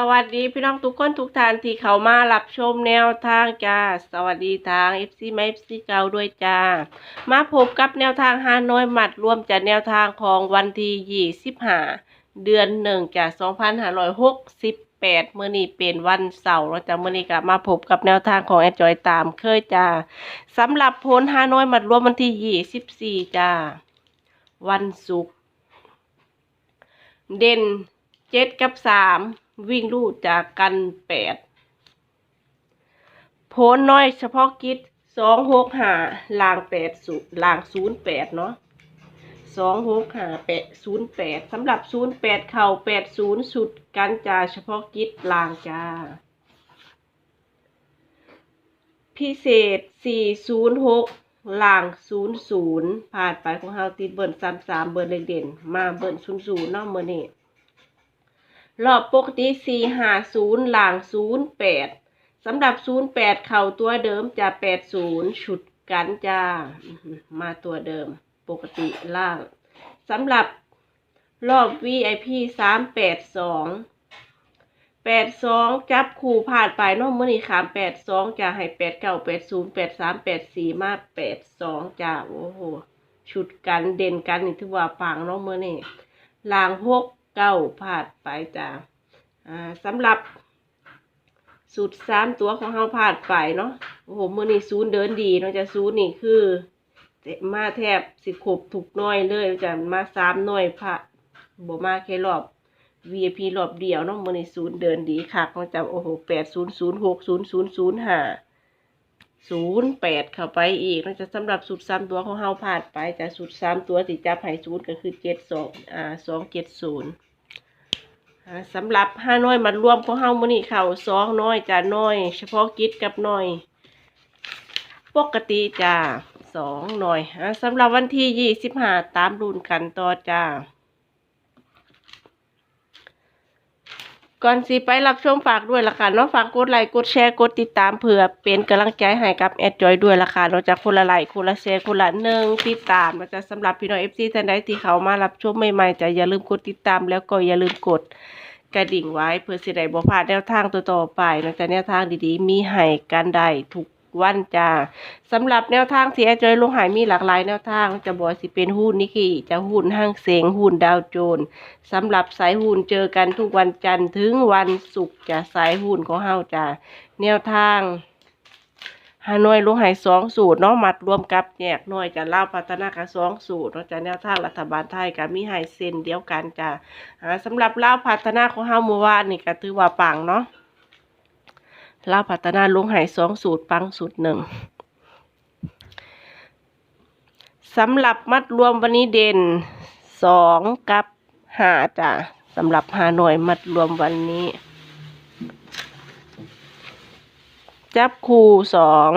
สวัสดีพี่น้องทุกคนทุกท่านที่เข้ามารับชมแนวทางจ้า สวัสดีทาง FC ไม่ FC เก่าด้วยจ้า มาพบกับแนวทางฮานอยหมัดรวมจากแนวทางของวันที่25เดือนหนึ่งจาก2568เมื่อนี้เป็นวันเสาร์แล้วจ้าเมื่อนี้ก็มาพบกับแนวทางของแอดจอยตามเคยจ้าสำหรับผลฮานอยหมัดรวมวันที่24จ้า วันศุกร์เด่นเจ็ดกับสาม วิ่งลูดจากกันแปดโพนน้อยเฉพาะกิจสองหกหาลางแปดศูนย์ลางศูนย์แปดเนาะสองหกหาแปดศูนย์แปดสำหรับศูนย์แปดเข่าแปดศูนย์สุดกันจ่าเฉพาะกิจลางจ้า พิเศษ406ล่าง00ผ่านไปของเฮาติดเบิร์น33เบิร์นเลขเด่นมาเบิร์น00เนาะมื้อนี้ รอบปกติ450ล่าง08สำหรับ08เข้าตัวเดิมจะ80ชุดกันจ้า มาตัวเดิมปกติล่างสำหรับรอบ VIP 382แปดสองจับคู่ผ่านไปน้องมื่อนี้ขามแปดสองจะให้แปดเก้าแปดศูนย์แปดสามแปดสี่มาแปดสองจ้าโอ้โห ชุดกันเด่นกันนี่ถือว่าปังน้องมื่อนี้ลางหก เก้าผ่านไปจ้าสำหรับสุดสามตัวของเฮาผ่านไปเนาะโอ้โหมื่อนี้ศูนย์เดินดีเนาะจะศูนย์นี่คือมาแทบสิครบถูกน้อยเลยจ้ะมาสามน่อยผ่าบ่มาแค่รอบ VIP รอบเดียวเนาะมือนี้ศูนย์เดินดีคักเนาะจ้ะโอ้โหแปดศูนย์ศูนย์หกศูนย์ศูนย์ศูนย์ห้าศูนย์แปดเข้าไปอีกเนาะจะสำหรับสูตรสามตัวของเฮาผ่านไปแต่สูตรสามตัวที่จับให้ศูนย์ก็คือเจ็ดสองอ่าสองเจ็ดศูนย์ สำหรับห้าน้อยมารวมของเฮามื้อนี้เข้าสองน้อยจ้าน้อย เฉพาะกิจกับน้อย ปกติจ้าสองหน่อยสำหรับวันที่ยี่สิบห้าตามรุ่นกันต่อจ้า ก่อนสิไปรับชมฝากด้วยละค่ะเนาะฝากกดไลค์กดแชร์กดติดตามเผื่อเป็นกำลังใจให้กับแอดจอยด้วยละค่ะเนาะจากคนละไลค์คนละแชร์คนละหนึ่งติดตามนะจ๊ะสำหรับพี่น้องเอฟซีท่านใดที่เขามารับชมใหม่ๆจะอย่าลืมกดติดตามแล้วก็อย่าลืมกดกระดิ่งไว้เพื่อสิได้บ่พลาดแนวทางตัวต่อไปนะจ๊ะแนวทางดีๆ มีให้กันได้ทุก วันจ้าสำหรับแนวทางที่แอดจอยลงหายมีหลากหลายแนวทาง จะบอกสิเป็นหุ้นนิกกี้จะหุ้นห้างเสงหุ้นดาวโจนสำหรับสายหุ้นเจอกันทุกวันจันทร์ถึงวันศุกร์จะสายหุ้นของเฮาจะแนวทางฮานอยลงหายสองสูตรเนาะมัดรวมกับแยกหน่วยจะเล่าพัฒนาการสองสูตรเนาะจะแนวทางรัฐบาลไทยกับมีหายเส้นเดียวกันจ้ะอ่าสำหรับเล่าพัฒนาของเฮาเมื่อวานนี่ก็ถือว่าปังเนาะ ล่าพัฒนาลุงหายสองสูตรปังสูตรหนึ่งสำหรับมัดรวมวันนี้เด่นสองกับห้าจ้ะสำหรับหาหน่วยมัดรวมวันนี้ จับคู่สอง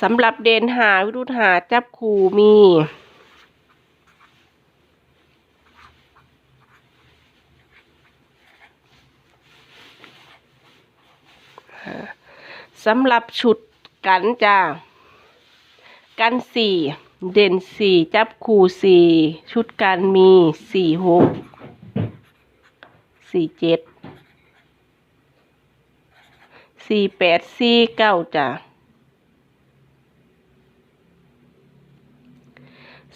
สำหรับเดนหาวิรุธหาจับคู่มี สำหรับชุดกันจ้า กันสี่เด่นสี่จับคู่สี่ชุดกันมีสี่หกสี่เจ็ดสี่แปดสี่เก้าจ้า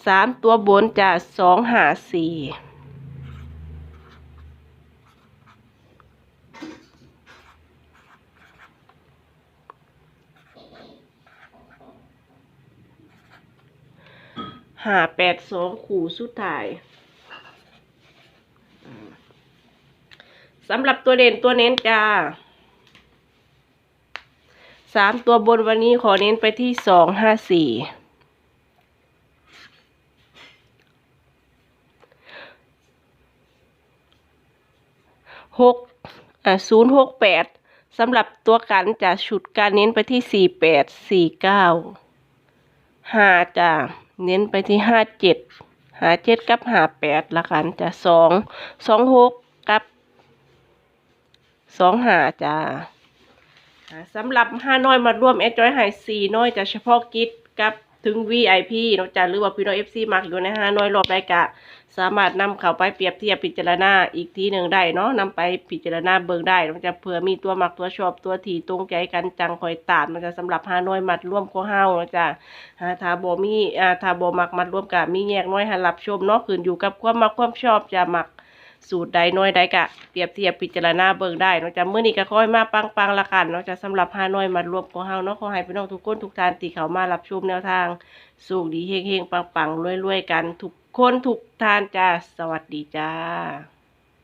สามตัวบนจ้าสองหาสี่ หาแปดสองขู่สุดท้ายสำหรับตัวเด่นตัวเน้นจ้าสามตัวบนวันนี้ขอเน้นไปที่สองห้าสี่หกอ่าศูนย์หกแปดสำหรับตัวกันจะฉุดการเน้นไปที่สี่แปดสี่เก้าห้าจ้ะ เน้นไปที่ห้าเจ็ดหาเจ็ดกับหาแปดละกันจ้ะสองสองหกกับสองหาจ้ะสำหรับห้าน้อยมาร่วมแอดจอยหายสี่น้อยจะเฉพาะกิจกับ ถึง VIP นาะจ้ะหรือว่าพี่น้อง FC มักอยู่ในห้าน้อยรอบได้กะสามารถนำเข้าไปเปรียบเทียบพิจารณาอีกทีหนึ่งได้เนาะนำไปพิจารณาเบิ่งได้มันจะเผื่อมีตัวมักตัวชอบตัวที่ตรงใจกันจังคอยตามมันจะสำหรับห้าน้อยมัดร่วมขอเฮานาะจ้ะหาถ้าบ่มีอ่าถ้าบ่มักมัดร่วมกะมีแยกน้อยให้รับชมเนาะขึ้นอยู่กับความมักความชอบจะมัก สูตรใดน้อยใดกะเปรียบเทียบพิจารณาเบิ่งได้เนาะจ้ะมื้อนี้ก็ค่อยมาปังปังละกันเนาะจ้ะสำหรับห้าน้อยมารวมของเฮาเนาะขอให้พี่น้องทุกคนทุกท่านที่เขามารับชมแนวทางสูงดีเฮงเฮงปังปังรวยๆกันทุกคนทุกท่านจ้าสวัสดีจ้า